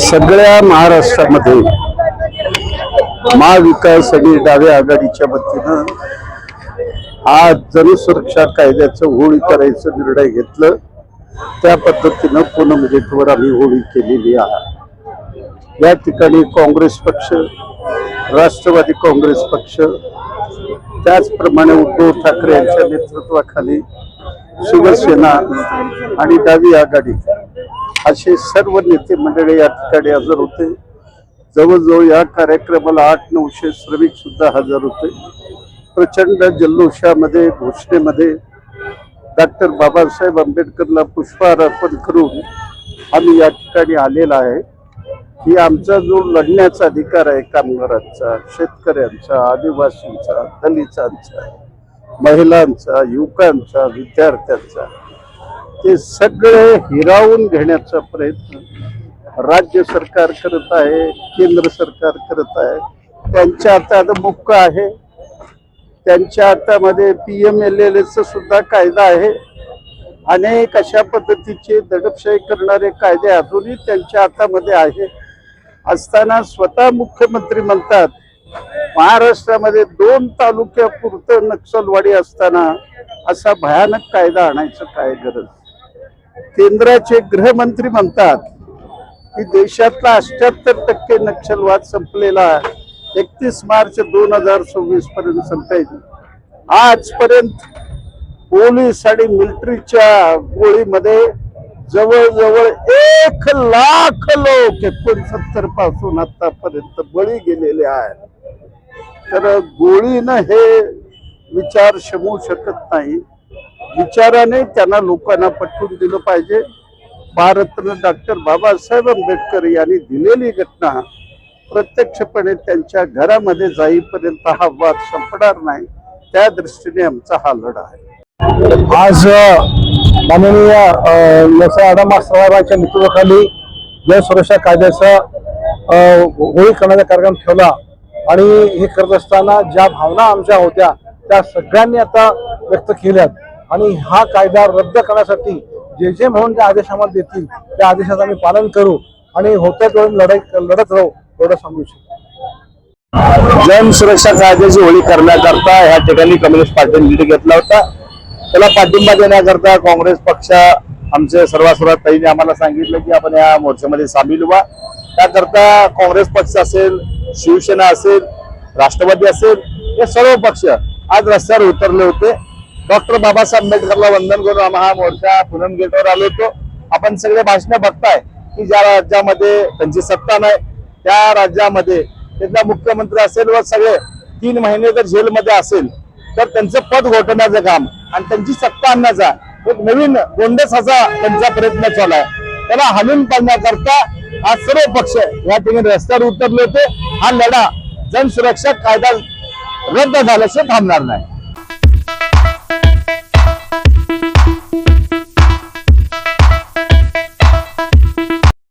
सगळ्या महाराष्ट्रामध्ये महाविकास आणि डाव्या आघाडीच्या वतीनं आज जनसुरक्षा कायद्याचं होळी करायचं निर्णय घेतलं. त्या पद्धतीनं पूनम म्हणजे गेटवर आम्ही होळी केलेली आहे. या ठिकाणी काँग्रेस पक्ष राष्ट्रवादी काँग्रेस पक्ष त्याचप्रमाणे उद्धव ठाकरे यांच्या नेतृत्वाखाली शिवसेना आणि डावी आघाडी असे सर्व नेते मंडळी या ठिकाणी हजर होते. जवळजवळ या कार्यक्रमाला आठ नऊशे श्रमिक सुद्धा हजर होते. प्रचंड जल्लोषामध्ये घोषणेमध्ये डॉक्टर बाबासाहेब आंबेडकरला पुष्पहार अर्पण करून आम्ही या ठिकाणी आलेला आहे. की आमचा जो लढण्याचा अधिकार आहे कामगारांचा शेतकऱ्यांचा आदिवासींचा दलितांचा महिलांचा युवकांचा विद्यार्थ्यांचा ते सगळे हिरावून घेण्याचा प्रयत्न राज्य सरकार करत आहे केंद्र सरकार करत आहे. त्यांच्या हातात मुक्क आहे. त्यांच्या हातामध्ये पी एम एल एल सुद्धा कायदा आहे. अनेक अशा पद्धतीचे दडपशाही करणारे कायदे अजूनही त्यांच्या हातामध्ये आहे. असताना स्वतः मुख्यमंत्री म्हणतात महाराष्ट्रामध्ये दोन तालुक्यापुरतं नक्षलवाडी असताना असा भयानक कायदा आणायचं काय गरज? केंद्राचे गृहमंत्री म्हणतात की देशातला अठ्याहत्तर टक्के नक्षलवाद संपलेला एकतीस मार्च दोन हजार सव्वीस पर्यंत संपेल आजपर्यंत पोलीस आणि मिलिटरीच्या गोळीमध्ये जवळजवळ एक लाख लोक एकोणसत्तरपासून आतापर्यंत बळी गेलेले आहेत. तर गोळीनं हे विचार शमू शकत नाही. विचाराने त्यांना लोकांना पटवून दिलं पाहिजे. भारतरत्न डॉक्टर बाबासाहेब आंबेडकर यांनी दिलेली घटना प्रत्यक्षपणे त्यांच्या घरामध्ये जाईपर्यंत हा वाद संपणार नाही. त्या दृष्टीने आमचा हा लढा आहे. आज माननीय अ, व्यवसाय आडम साहेबांच्या नेतृत्वाखाली कायद्याचा होळी करण्याचा कार्यक्रम ठेवला. आणि हे करत असताना ज्या भावना आमच्या होत्या त्या सगळ्यांनी आता व्यक्त केल्यात. आणि हा कायदा रद्द करण्यासाठी जे जे म्हणून त्या आदेश आम्हाला देतील त्या आदेशाचं आम्ही पालन करू आणि होत्या तेवढं लढाई लढत राहू एवढं सांगू शकतो. जन सुरक्षा कायद्याची होळी करण्याकरता या ठिकाणी कम्युनिस्ट पार्टीने निर्णय घेतला होता. त्याला पाठिंबा देण्याकरता काँग्रेस पक्ष आमचे सर्वात ताईने आम्हाला सांगितलं की आपण या मोर्चामध्ये सामील व्हा. त्याकरता काँग्रेस पक्ष असेल शिवसेना असेल राष्ट्रवादी असेल हे सर्व पक्ष आज रस्त्यावर उतरले होते. डॉक्टर बाबासाहेब आंबेडकरला वंदन करून आम्हा हा मोर्चा पुनम गेटवर आलो होतो. आपण सगळे भाषणं बघताय की ज्या राज्यामध्ये त्यांची सत्ता नाही त्या राज्यामध्ये तिथला मुख्यमंत्री असेल व सगळे तीन महिने जर जेलमध्ये असेल तर त्यांचं पद घोटवण्याचं काम आणि त्यांची सत्ता आणण्याचा एक नवीन गोंडस असा त्यांचा प्रयत्न चालू आहे. त्याला हाणून पाडण्याकरता आज सर्व पक्ष या ठिकाणी रस्त्यावर उतरले होते. हा लढा जनसुरक्षा कायदा रद्द झाल्याशिवाय थांबणार नाही.